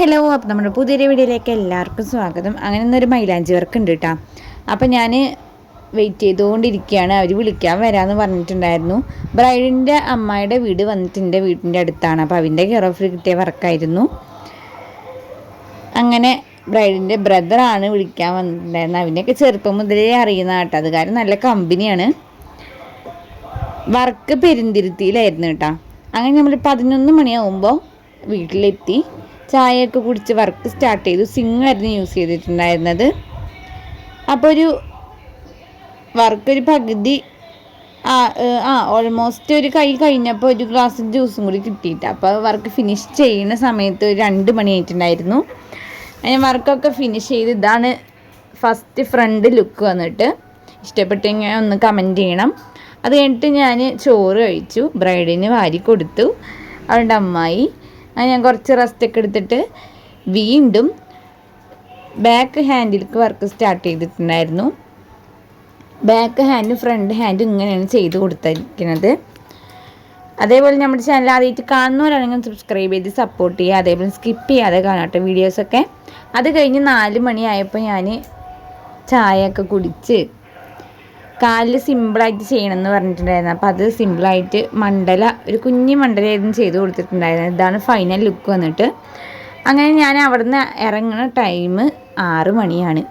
Hello അപ്പം നമ്മുടെ പുതിയൊരു വീഡിയോയിലേക്ക് എല്ലാവർക്കും സ്വാഗതം. അങ്ങനെ ഇന്നൊരു മൈലാഞ്ചി വർക്ക് ഉണ്ട് കേട്ടോ അപ്പം ഞാൻ വെയിറ്റ് ചെയ്തുകൊണ്ടിരിക്കുകയാണ് അവർ വിളിക്കാൻ വരാമെന്ന് പറഞ്ഞിട്ടുണ്ടായിരുന്നു. ബ്രൈഡിന്റെ അമ്മായിയുടെ വീട് വന്നിട്ട് എന്റെ വീടിന്റെ അടുത്താണ്. അപ്പോൾ അവന്റെ കെയർ ഓഫിൽ കിട്ടിയ വർക്കായിരുന്നു അങ്ങനെ ബ്രൈഡിന്റെ ബ്രദറാണ് വിളിക്കാൻ വന്നിട്ടുണ്ടായിരുന്നത് അവനെയൊക്കെ ചെറുപ്പം മുതലേ അറിയുന്ന കേട്ടോ അത് കാരണം നല്ല കമ്പനിയാണ് വർക്ക് പെരുന്തിരുത്തിയിലായിരുന്നു കേട്ടോ അങ്ങനെ നമ്മൾ പതിനൊന്ന് മണിയാവുമ്പോൾ വീട്ടിലെത്തി. ചായയൊക്കെ കുടിച്ച് വർക്ക് സ്റ്റാർട്ട് ചെയ്തു. സിങ്ങായിരുന്നു യൂസ് ചെയ്തിട്ടുണ്ടായിരുന്നത്. അപ്പോൾ ഒരു വർക്ക് ഒരു പകുതി ആ ആ ഓൾമോസ്റ്റ് ഒരു കൈ കഴിഞ്ഞപ്പോൾ ഒരു ഗ്ലാസ് ജ്യൂസും കൂടി കിട്ടിയിട്ട്. അപ്പോൾ വർക്ക് ഫിനിഷ് ചെയ്യുന്ന സമയത്ത് ഒരു രണ്ട് മണി ആയിട്ടുണ്ടായിരുന്നു. ഞാൻ വർക്കൊക്കെ ഫിനിഷ് ചെയ്ത് ഇതാണ് ഫസ്റ്റ് ഫ്രണ്ട് ലുക്ക് വന്നിട്ട്. ഇഷ്ടപ്പെട്ടെങ്കിൽ ഒന്ന് കമന്റ് ചെയ്യണം. അത് കഴിഞ്ഞിട്ട് ഞാൻ ചോറ് കഴിച്ചു. ബ്രൈഡിന് വാരി കൊടുത്തു. അവളുടെ അമ്മായി. അങ്ങനെ ഞാൻ കുറച്ച് റെസ്റ്റൊക്കെ എടുത്തിട്ട് വീണ്ടും ബാക്ക് ഹാൻഡിലേക്ക് വർക്ക് സ്റ്റാർട്ട് ചെയ്തിട്ടുണ്ടായിരുന്നു. ബാക്ക് ഹാൻഡും ഫ്രണ്ട് ഹാൻഡും ഇങ്ങനെയാണ് ചെയ്ത് കൊടുത്തിരിക്കുന്നത്. അതേപോലെ നമ്മുടെ ചാനൽ ആദ്യമായിട്ട് കാണുന്നവരാണെങ്കിൽ സബ്സ്ക്രൈബ് ചെയ്ത് സപ്പോർട്ട് ചെയ്യുക. അതേപോലെ സ്കിപ്പ് ചെയ്യാതെ കാണാട്ടെ വീഡിയോസൊക്കെ അത് കഴിഞ്ഞ് നാല് മണിയായപ്പോൾ ഞാൻ ചായയൊക്കെ കുടിച്ച് കാലിൽ സിമ്പിളായിട്ട് ചെയ്യണമെന്ന് പറഞ്ഞിട്ടുണ്ടായിരുന്നു. അപ്പോൾ അത് സിമ്പിളായിട്ട് മണ്ഡല ഒരു കുഞ്ഞി മണ്ഡലയായിരുന്നു ചെയ്ത് കൊടുത്തിട്ടുണ്ടായിരുന്നത്. ഇതാണ് ഫൈനൽ ലുക്ക് വന്നിട്ട്. അങ്ങനെ ഞാൻ അവിടുന്ന് ഇറങ്ങുന്ന ടൈം ആറ് മണിയാണ്.